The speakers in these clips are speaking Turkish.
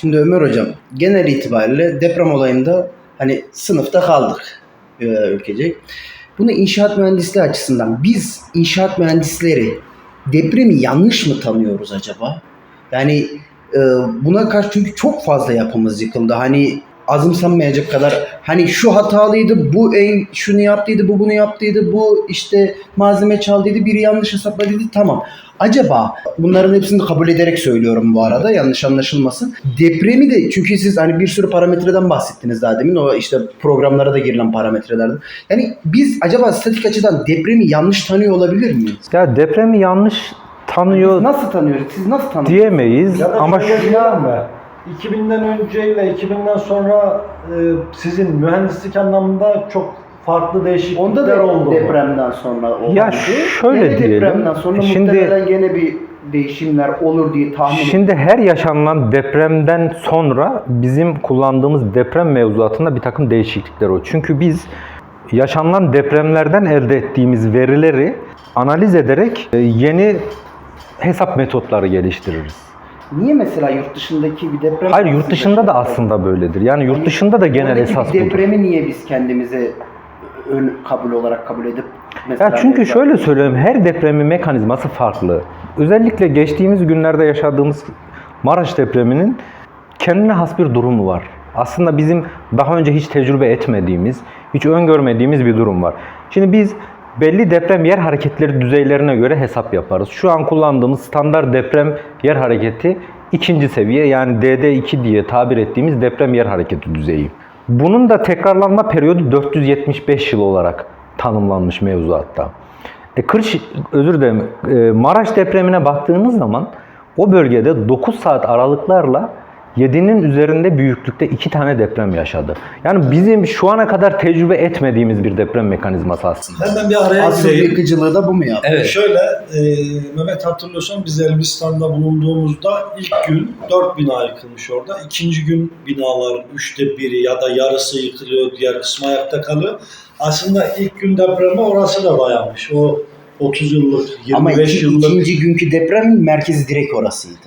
Şimdi Ömer Hocam genel itibariyle deprem olayında hani sınıfta kaldık e, ülkecek. Bunu inşaat mühendisliği açısından biz inşaat mühendisleri depremi yanlış mı tanıyoruz acaba? Yani e, buna karşı çünkü çok fazla yapımız yıkıldı. Hani azımsanmayacak kadar hani şu hatalıydı, bu en şunu yaptıydı, bu bunu yaptıydı, bu işte malzeme çaldıydı, biri yanlış hesapladıydı tamam. Acaba bunların hepsini kabul ederek söylüyorum bu arada yanlış anlaşılmasın. Depremi de çünkü siz hani bir sürü parametreden bahsettiniz daha demin o işte programlara da girilen parametrelerden. Yani biz acaba statik açıdan depremi yanlış tanıyor olabilir miyiz? Ya depremi yanlış tanıyor Nasıl tanıyoruz? Siz nasıl tanıyorsunuz? diyemeyiz Ya ama şu, diyelim mi? 2000'den önceyle 2000'den sonra e, sizin mühendislik anlamında çok farklı değişiklikler Onda da oldu. mu? depremden sonra oldu. Ya şöyle Gene diyelim. Depremden sonra Şimdi- muhtemelen gene bir değişimler olur diye tahmin ediyorum. şimdi her yaşanılan depremden sonra bizim kullandığımız deprem mevzuatında bir takım değişiklikler o. Çünkü biz yaşanılan depremlerden elde ettiğimiz verileri analiz ederek e, yeni hesap metotları geliştiririz. Niye mesela yurt dışındaki bir deprem... Hayır yurt dışında da aslında böyledir. Yani yurt dışında da genel Oradaki esas bir budur. depremi niye biz kendimize ön kabul olarak kabul edip mesela Ya çünkü mesela- şöyle söyleyeyim, her depremin mekanizması farklı. Özellikle geçtiğimiz günlerde yaşadığımız Maraş depreminin kendine has bir durumu var. Aslında bizim daha önce hiç tecrübe etmediğimiz, hiç öngörmediğimiz bir durum var. Şimdi biz belli deprem yer hareketleri düzeylerine göre hesap yaparız. Şu an kullandığımız standart deprem yer hareketi ikinci seviye yani DD2 diye tabir ettiğimiz deprem yer hareketi düzeyi. Bunun da tekrarlanma periyodu 475 yıl olarak tanımlanmış mevzuatta. E, Kırş, özür dilerim, e, Maraş depremine baktığınız zaman o bölgede 9 saat aralıklarla 7'nin üzerinde büyüklükte iki tane deprem yaşadı. Yani bizim şu ana kadar tecrübe etmediğimiz bir deprem mekanizması aslında. Hemen bir araya Asıl gireyim. yıkıcılığı da bu mu ya? Evet. Şöyle, e, Mehmet hatırlıyorsan biz Elbistan'da bulunduğumuzda ilk gün dört bina yıkılmış orada. İkinci gün binaların üçte biri ya da yarısı yıkılıyor, diğer kısmı ayakta kalıyor. Aslında ilk gün depreme orası da dayanmış. O 30 yıllık, 25 Ama iki, yıllık. ikinci günkü depremin merkezi direkt orasıydı.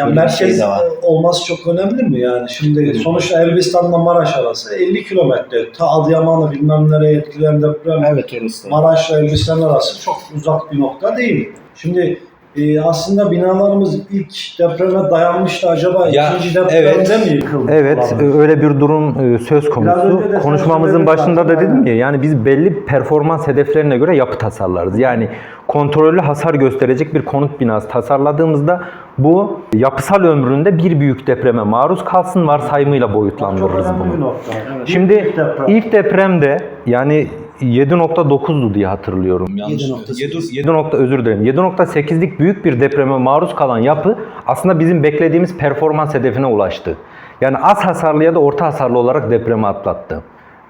Ya Öyle bir merkez şey olması çok önemli mi yani? Şimdi sonuçta Elbistan'la Maraş arası 50 kilometre. Ta Adıyaman'ı bilmem nereye etkileyen deprem Evet orası. Maraş'la Elbistan arası çok uzak bir nokta değil. Şimdi e, aslında binalarımız ilk depreme dayanmıştı. Acaba Ya, ikinci depremde evet. mi yıkıldı? Evet, falan? e, öyle bir durum e, söz Biraz konusu. önce de sen Konuşmamızın söyledin başında da zaten, dedim ya, yani biz belli performans hedeflerine göre yapı tasarlarız. Yani kontrollü hasar gösterecek bir konut binası tasarladığımızda bu yapısal ömründe bir büyük depreme maruz kalsın varsayımıyla Çok boyutlandırırız önemli bir bunu. nokta. Evet. Şimdi İlk deprem. ilk depremde yani 7.9'du diye hatırlıyorum. Yanlış. 7.8. 7, 7 nokta özür dilerim. 7.8'lik büyük bir depreme maruz kalan yapı aslında bizim beklediğimiz performans hedefine ulaştı. Yani az hasarlı ya da orta hasarlı olarak depremi atlattı.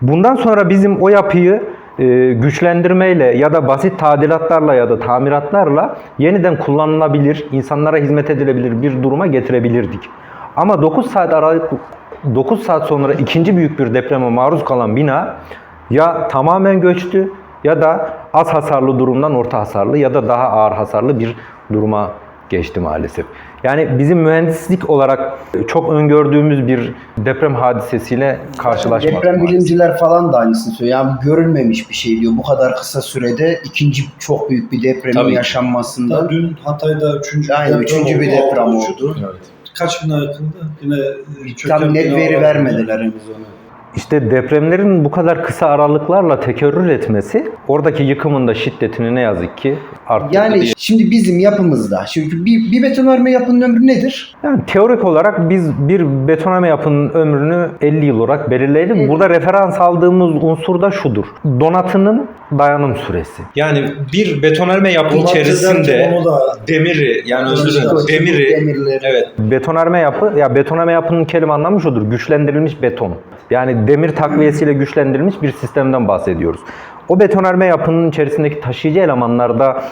Bundan sonra bizim o yapıyı e, güçlendirmeyle ya da basit tadilatlarla ya da tamiratlarla yeniden kullanılabilir, insanlara hizmet edilebilir bir duruma getirebilirdik. Ama 9 saat aralık 9 saat sonra ikinci büyük bir depreme maruz kalan bina ya tamamen göçtü ya da az hasarlı durumdan orta hasarlı ya da daha ağır hasarlı bir duruma geçti maalesef. Yani bizim mühendislik olarak çok öngördüğümüz bir deprem hadisesiyle karşılaşmadık. Deprem maalesef. bilimciler falan da aynısını söylüyor. Yani görülmemiş bir şey diyor. Bu kadar kısa sürede ikinci çok büyük bir depremin Tabii. yaşanmasından. Dün Hatay'da üçüncü Aynen, deprem üçüncü oldu. bir deprem Altı oldu. buçuk. Kaç bina yıkıldı? Yine Tam net veri vermediler henüz ona. İşte depremlerin bu kadar kısa aralıklarla tekerrür etmesi oradaki yıkımın da şiddetini ne yazık ki arttırdı. Yani diye- şimdi bizim yapımızda, çünkü bir, bir betonarme yapının ömrü nedir? Yani teorik olarak biz bir betonarme yapının ömrünü 50 yıl olarak belirleyelim. Burada referans aldığımız unsur da şudur. Donatının dayanım süresi. Yani bir betonarme yapı Donatı içerisinde da demiri yani özür dilerim demiri demirleri. evet Betonarme yapı, ya betonarme yapının kelime anlamı şudur. Güçlendirilmiş beton. Yani demir takviyesiyle güçlendirilmiş bir sistemden bahsediyoruz. O betonarme yapının içerisindeki taşıyıcı elemanlarda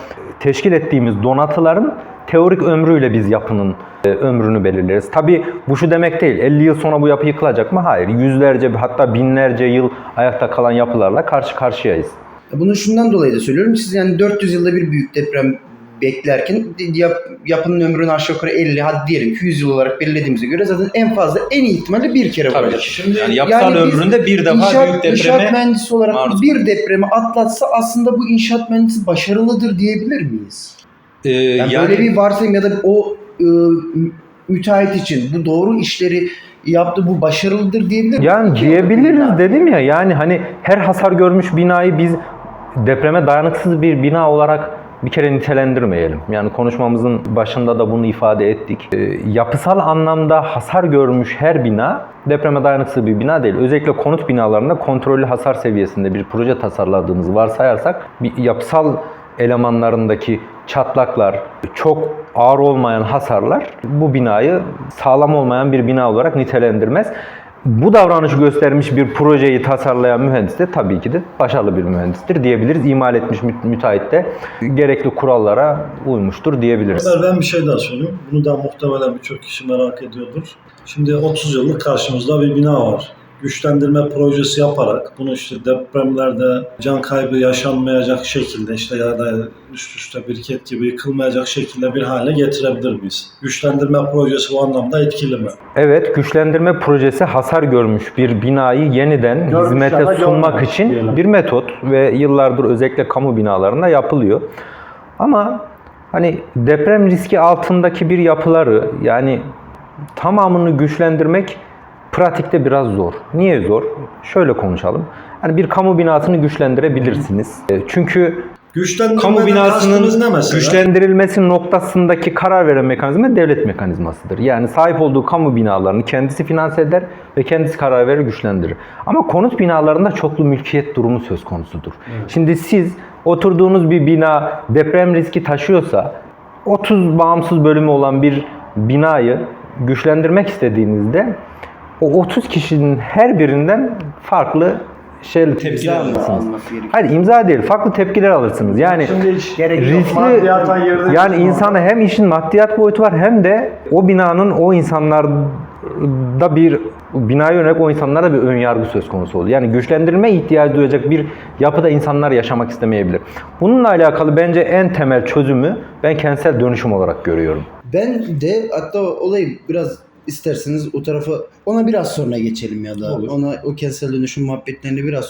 teşkil ettiğimiz donatıların teorik ömrüyle biz yapının e, ömrünü belirleriz. Tabi bu şu demek değil. 50 yıl sonra bu yapı yıkılacak mı? Hayır. Yüzlerce hatta binlerce yıl ayakta kalan yapılarla karşı karşıyayız. Bunu şundan dolayı da söylüyorum. Siz yani 400 yılda bir büyük deprem beklerken yap, yapının ömrünü aşağı yukarı 50 hadi diyelim ki 100 yıl olarak belirlediğimize göre zaten en fazla en iyi ihtimalle bir kere Tabii vuracak. Şimdi Yani yapısal Yani ömründe bir defa İnşaat, büyük inşaat depreme mühendisi olarak maruz bir depremi atlatsa aslında bu inşaat mühendisi başarılıdır diyebilir miyiz? Ee, Yani, yani, böyle bir varsayım ya da o e, mü- müteahhit için bu doğru işleri yaptı bu başarılıdır diyebilir miyiz? Yani diyebiliriz dedim ya yani hani her hasar görmüş binayı biz depreme dayanıksız bir bina olarak bir kere nitelendirmeyelim. Yani konuşmamızın başında da bunu ifade ettik. Ee, yapısal anlamda hasar görmüş her bina depreme dayanıksız bir bina değil. Özellikle konut binalarında kontrollü hasar seviyesinde bir proje tasarladığımızı varsayarsak bir yapısal elemanlarındaki çatlaklar, çok ağır olmayan hasarlar bu binayı sağlam olmayan bir bina olarak nitelendirmez. Bu davranışı göstermiş bir projeyi tasarlayan mühendis de tabii ki de başarılı bir mühendistir diyebiliriz. İmal etmiş mü- müteahhit de gerekli kurallara uymuştur diyebiliriz. Ben bir şey daha söyleyeyim. Bunu da muhtemelen birçok kişi merak ediyordur. Şimdi 30 yıllık karşımızda bir bina var. Güçlendirme projesi yaparak bunu işte depremlerde can kaybı yaşanmayacak şekilde işte ya da üst üste biriket gibi yıkılmayacak şekilde bir hale getirebilir miyiz? Güçlendirme projesi bu anlamda etkili mi? Evet, güçlendirme projesi hasar görmüş bir binayı yeniden Görmüş hizmete sunmak görmemiş için diyelim. bir metot ve yıllardır özellikle kamu binalarında yapılıyor. Ama hani deprem riski altındaki bir yapıları yani tamamını güçlendirmek pratikte biraz zor. Niye zor? Şöyle konuşalım. Yani bir kamu binasını güçlendirebilirsiniz. E, Çünkü Kamu binasının güçlendirilmesi noktasındaki karar veren mekanizma devlet mekanizmasıdır. Yani sahip olduğu kamu binalarını kendisi finanse eder ve kendisi karar verir, güçlendirir. Ama konut binalarında çoklu mülkiyet durumu söz konusudur. Şimdi siz oturduğunuz bir bina deprem riski taşıyorsa 30 bağımsız bölümü olan bir binayı güçlendirmek istediğinizde o 30 kişinin her birinden farklı şey tepkiler alırsınız. Hayır imza değil, farklı tepkiler alırsınız. Yani Şimdi hiç Gerek yok. riskli yani insana hem işin maddiyat boyutu var hem de o binanın o insanlarda bir binaya yönelik o insanlarda bir ön yargı söz konusu oluyor. Yani güçlendirme ihtiyacı duyacak bir yapıda insanlar yaşamak istemeyebilir. Bununla alakalı bence en temel çözümü ben kentsel dönüşüm olarak görüyorum. Ben de hatta olayı biraz isterseniz o tarafa ona biraz sonra geçelim ya da Olur. ona o kentsel dönüşüm muhabbetlerini biraz sonra